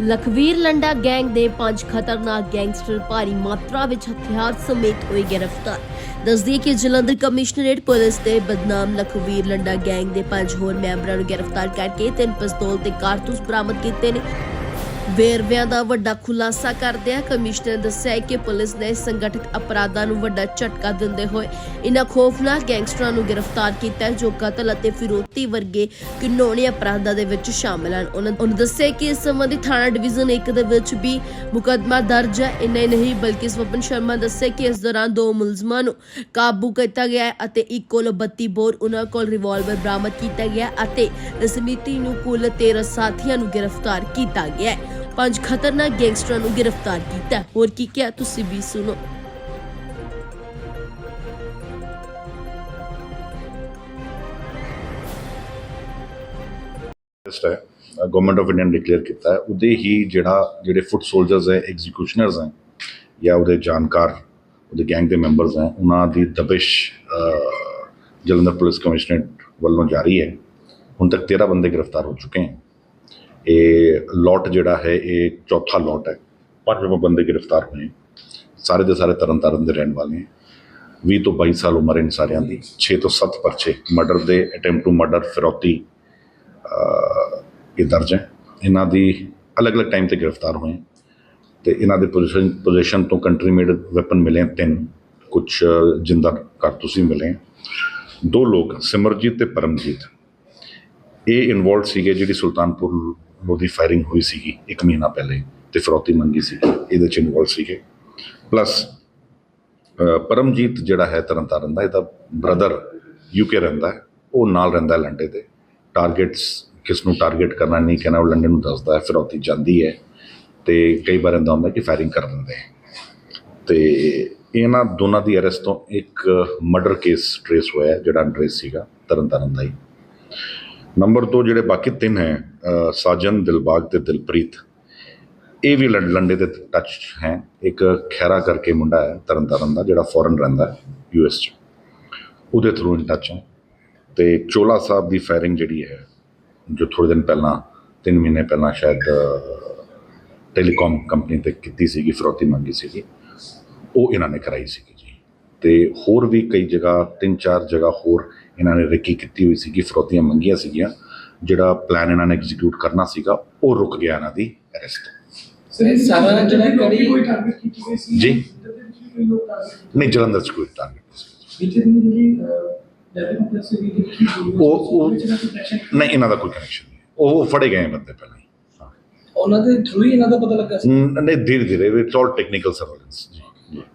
Lakhvir Landa gang ਦੇ ਪੰਜ ਖਤਰਨਾਕ ਗੈਂਗਸਟਰ ਭਾਰੀ ਮਾਤਰਾ ਵਿੱਚ ਹਥਿਆਰ ਸਮੇਤ ਹੋਏ ਗ੍ਰਿਫਤਾਰ। ਦੱਸਦੀ ਕਿ ਜਲੰਧਰ ਕਮਿਸ਼ਨਰੇਟ ਪੁਲਿਸ ਦੇ ਬਦਨਾਮ ਲਖਵੀਰ ਲੰਡਾ ਗੈਂਗ ਦੇ ਪੰਜ ਹੋਰ ਮੈਂਬਰਾਂ ਨੂੰ ਗ੍ਰਿਫਤਾਰ ਕਰਕੇ ਤਿੰਨ ਪਿਸਤੌਲ ਤੇ ਕਾਰਤੂਸ ਬਰਾਮਦ ਕੀਤੇ ਨੇ। ਵੇਰਵਿਆਂ ਦਾ ਵੱਡਾ ਖੁਲਾਸਾ ਕਰਦਿਆਂ ਕਮਿਸ਼ਨਰ ਨੇ ਦੱਸਿਆ ਕਿ ਪੁਲਿਸ ਨੇ ਸੰਗਠਿਤ ਅਪਰਾਧਾਂ ਨੂੰ ਵੱਡਾ ਝਟਕਾ ਦਿੰਦੇ ਹੋਏ ਇਨ੍ਹਾਂ ਖੌਫਨਾਕ ਗੈਂਗਸਟਰਾਂ ਨੂੰ ਗ੍ਰਿਫਤਾਰ ਕੀਤਾ ਜੋ ਕਤਲ ਅਤੇ ਫਿਰੋਤੀ ਵਰਗੇ ਘਿਨੌਣੇ ਅਪਰਾਧਾਂ ਦੇ ਵਿੱਚ ਸ਼ਾਮਲ ਹਨ। ਉਹਨਾਂ ਦੱਸਿਆ ਕਿ ਇਸ ਸੰਬੰਧੀ ਥਾਣਾ ਡਿਵੀਜ਼ਨ 1 ਦੇ ਵਿੱਚ ਵੀ ਮੁਕੱਦਮਾ ਦਰਜ ਹੈ। ਇੰਨੇ ਨਹੀਂ, ਬਲਕਿ ਸਵਪਨ ਸ਼ਰਮਾ ਦੱਸਿਆ ਕਿ ਇਸ ਦੌਰਾਨ ਦੋ ਮੁਲਜ਼ਮਾਂ ਨੂੰ ਕਾਬੂ ਕੀਤਾ ਗਿਆ ਅਤੇ ਇੱਕ ਕੋਲ 32 ਬੋਰ, ਉਹਨਾਂ ਕੋਲ ਰਿਵਾਲਵਰ ਬਰਾਮਦ ਕੀਤਾ ਗਿਆ ਅਤੇ ਸਮਿਤੀ ਨੂੰ ਕੁੱਲ 13 ਸਾਥੀਆਂ ਨੂੰ ਗ੍ਰਿਫਤਾਰ ਕੀਤਾ ਗਿਆ ਹੈ। ਪੰਜ ਖਤਰਨਾਕ ਗੈਂਗਸਟਰਾਂ ਨੂੰ ਗ੍ਰਿਫਤਾਰ ਕੀਤਾ ਹੋਰ ਕੀ ਕਿਹਾ ਤੁਸੀਂ ਵੀ ਸੁਣੋ। ਲਿਸਟ ਹੈ ਗਵਰਨਮੈਂਟ ਆਫ ਇੰਡੀਆ ਨੇ ਡਿਕਲੇਅਰ ਕੀਤਾ ਹੈ। ਉਹਦੇ ਹੀ ਜਿਹੜਾ, ਜਿਹੜੇ ਫੁੱਟ ਸੋਲਜਰਸ ਹੈ ਐਗਜ਼ੀਕਿਊਸ਼ਨਰਸ ਹੈ, ਜਾਂ ਉਹਦੇ ਜਾਣਕਾਰ, ਉਹਦੇ ਗੈਂਗ ਦੇ ਮੈਂਬਰਸ ਹੈ, ਉਹਨਾਂ ਦੀ ਦਬਿਸ਼ ਜਲੰਧਰ ਪੁਲਿਸ ਕਮਿਸ਼ਨਰੇਟ ਵੱਲੋਂ ਜਾਰੀ ਹੈ। ਹੁਣ ਤੱਕ 13 ਬੰਦੇ ਗ੍ਰਿਫਤਾਰ ਹੋ ਚੁੱਕੇ ਹਨ ਇਹ ਲੋਟ ਜਿਹੜਾ ਹੈ, ਇਹ ਚੌਥਾ ਲੋਟ ਹੈ। ਪੰਜ ਬੰਦੇ ਗ੍ਰਿਫਤਾਰ ਹੋਏ ਸਾਰੇ ਦੇ ਸਾਰੇ ਤਰਨਤਾਰਨ ਦੇ ਰਹਿਣ ਵਾਲੇ ਹੈ 20 ਤੋਂ 22 ਸਾਲ ਉਮਰ ਹੈ ਇਨ ਸਾਰਿਆਂ ਦੀ। 6 ਤੋਂ 7 ਪਰਚੇ। ਮਰਡਰ ਦੇ ਅਟੈਂਪਟ ਟੂ ਮਰਡਰ ਫਿਰੌਤੀ ਇਹ ਦਰਜ ਹੈ। ਇਹਨਾਂ ਦੀ ਅਲੱਗ-ਅਲੱਗ ਟਾਈਮ ਤੇ ਗ੍ਰਿਫਤਾਰ ਹੋਏ ਹੈ ਤੇ ਇਹਨਾਂ ਦੇ ਪੋਜੀਸ਼ਨ ਪੋਜੀਸ਼ਨ ਤੋਂ ਕੰਟਰੀ ਮੇਡ ਵੈਪਨ ਮਿਲੇ ਤਿੰਨ। ਕੁਝ ਜਿੰਦਾ ਕਾਰਤੂਸ ਵੀ ਮਿਲੇ ਦੋ ਲੋਕ, ਸਿਮਰਜੀਤ ਤੇ ਪਰਮਜੀਤ। ਇਹ ਇਨਵੋਲਡ ਸੀਗੇ ਜਿਹੜੀ ਸੁਲਤਾਨਪੁਰ ਉਹਦੀ ਫਾਇਰਿੰਗ ਹੋਈ ਸੀਗੀ ਇੱਕ ਮਹੀਨਾ ਪਹਿਲੇ ਤੇ ਫਰੌਤੀ ਮੰਗੀ ਸੀ, ਇਹਦੇ ਚ ਇਨਵੋਲਡ ਸੀਗੇ। ਪਲੱਸ ਪਰਮਜੀਤ ਜਿਹੜਾ ਹੈ ਤਰਨਤਾਰਨ ਦਾ, ਇਹਦਾ ਬ੍ਰਦਰ ਯੂਕੇ ਰਹਿੰਦਾ ਹੈ, ਉਹ ਨਾਲ ਰਹਿੰਦਾ ਲੰਡੇ ਤੇ ਟਾਰਗੇਟਸ ਕਿਸ ਨੂੰ ਟਾਰਗੇਟ ਕਰਨਾ ਨਹੀਂ ਕਹਿਣਾ, ਉਹ ਲੰਡਨ ਨੂੰ ਦੱਸਦਾ ਹੈ, ਫਿਰੌਤੀ ਜਾਂਦੀ ਹੈ ਤੇ ਕਈ ਵਾਰ ਇਹਦਾ ਹੁੰਦਾ ਕਿ ਫਾਇਰਿੰਗ ਕਰ ਦਿੰਦੇ ਹੈ। ਤੇ ਇਹਨਾਂ ਦੋਨਾਂ ਦੀ ਅਰੈਸਟ ਤੋਂ ਇੱਕ ਮਰਡਰ ਕੇਸ ਟ੍ਰੇਸ ਹੋਇਆ ਜਿਹੜਾ ਅਨਟ੍ਰੇਸ ਸੀਗਾ ਤਰਨਤਾਰਨ ਦਾ ਹੀ। ਨੰਬਰ 2 ਜਿਹੜੇ ਬਾਕੀ ਤਿੰਨ ਹੈ ਸਾਜਨ, ਦਿਲਬਾਗ ਤੇ ਦਿਲਪ੍ਰੀਤ। ਇਹ ਵੀ ਲੰਡੇ ਦੇ ਟੱਚ ਹੈ। ਇੱਕ ਖੈਰਾ ਕਰਕੇ ਮੁੰਡਾ ਹੈ, ਤਰਨਤਾਰਨ ਦਾ, ਜਿਹੜਾ ਫੋਰਨ ਰਹਿੰਦਾ ਯੂ ਯੂਐਸ ਚ। ਉਹਦੇ ਥਰੂ ਇਨ ਟੱਚ ਹੈ। ਤੇ ਚੋਲਾ ਸਾਹਿਬ ਦੀ ਫਾਇਰਿੰਗ ਜਿਹੜੀ ਹੈ, ਜੋ ਥੋੜੇ ਦਿਨ ਪਹਿਲਾਂ 3 ਮਹੀਨੇ ਪਹਿਲਾਂ ਸ਼ਾਇਦ ਟੈਲੀਕਾਮ ਕੰਪਨੀ ਤੇ ਕੀਤੀ ਸੀਗੀ, ਫਰੋਤੀ ਮੰਗੀ ਸੀਗੀ, ਉਹ ਇਹਨਾਂ ਨੇ ਕਰਾਈ ਸੀਗੀ ਜੀ। ਤੇ ਹੋਰ ਵੀ ਕਈ ਜਗ੍ਹਾ ਤਿੰਨ ਚਾਰ ਜਗ੍ਹਾ ਹੋਰ ਇਹਨਾਂ ਨੇ ਰੇਕੀ ਕੀਤੀ ਹੋਈ ਸੀਗੀ ਫਰੌਤੀਆਂ ਮੰਗੀਆਂ ਸੀਗੀਆਂ ਜਿਹੜਾ ਪਲਾਨ ਇਹਨਾਂ ਨੇ ਐਗਜ਼ੀਕਿਊਟ ਕਰਨਾ ਸੀਗਾ ਉਹ ਰੁਕ ਗਿਆ ਇਹਨਾਂ ਦੀ ਅਰੈਸਟ ਸਰ ਸਾਰਾ ਜਿਹੜਾ ਕੜੀ ਕੋਈ ਟਾਰਗੇਟ ਕੀਤੀ ਗਈ ਸੀ? ਜੀ। ਇਹਦੇ ਵਿੱਚ ਵੀ ਕੋਈ ਲੋਕ ਟਾਰਗੇਟ ਨਹੀਂ ਜਲੰਧਰ ਚ ਕੋਈ ਟਾਰਗੇਟ ਨਹੀਂ ਉਹ- ਉਹ- ਇਹਨਾਂ ਦਾ ਕੋਈ ਕਨੈਕਸ਼ਨ ਨਹੀਂ। ਉਹ ਫੜੇ ਗਏ ਬੰਦੇ ਪਹਿਲਾਂ। ਉਹਨਾਂ ਦੇ ਥਰੂ ਹੀ ਇਹਨਾਂ ਦਾ ਪਤਾ ਲੱਗਾ ਸੀ? ਨਹੀਂ ਧੀਰੇ ਧੀਰੇ ਇਟਸ ਆਲ ਟੈਕਨੀਕਲ ਸਰਵੇਲੈਂਸ ਜੀ।